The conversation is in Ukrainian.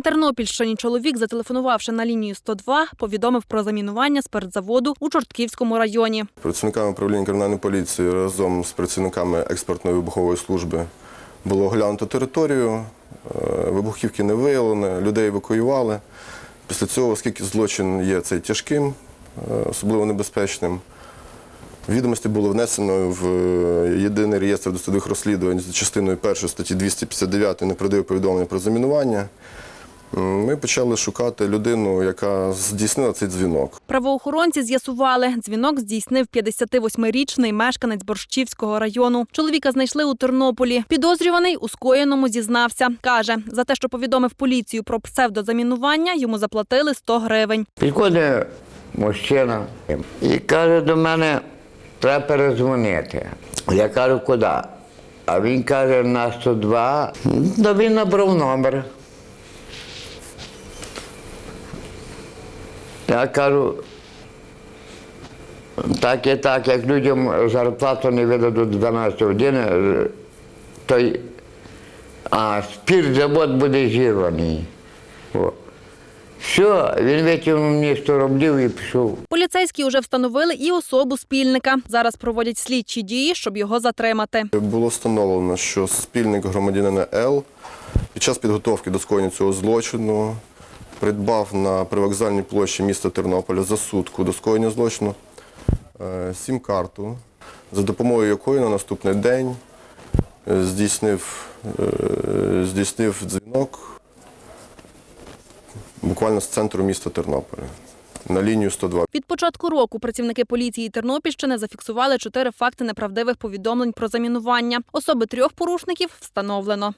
Тернопільщині чоловік, зателефонувавши на лінію 102, повідомив про замінування спиртзаводу у Чортківському районі. Працівниками управління кримінальної поліції разом з працівниками експертної вибухової служби було оглянуто територію, е, вибухівки не виявлено, людей евакуювали. Після цього, оскільки злочин є цей тяжким, е, особливо небезпечним, відомості було внесено в е, єдиний реєстр досудових розслідувань за частиною 1 статті 259 неправдиве повідомлення про замінування. Ми почали шукати людину, яка здійснила цей дзвінок. Правоохоронці з'ясували, дзвінок здійснив 58-річний мешканець Борщівського району. Чоловіка знайшли у Тернополі. Підозрюваний у скоєному зізнався. Каже, за те, що повідомив поліцію про псевдозамінування, йому заплатили 100 гривень. Підходить мужчина і каже до мене, треба перезвонити. Я кажу, куди? А він каже, на 102. Ну, він набрав номер. Я кажу, так і так, як людям зарплату не видадуть 12 години, то й а спіртзавод буде зірваний. О. Все, він витягнув мені 100 рублів і пішов. Поліцейські вже встановили і особу спільника. Зараз проводять слідчі дії, щоб його затримати. Було встановлено, що спільник громадянина Л під час підготовки до скоєння цього злочину придбав на привокзальній площі міста Тернополя за сутку до скоєння злочину е, сім-карту, за допомогою якої на наступний день е, здійснив, е, здійснив дзвінок буквально з центру міста Тернополя на лінію 102. Від початку року працівники поліції Тернопільщини зафіксували чотири факти неправдивих повідомлень про замінування. Особи трьох порушників встановлено.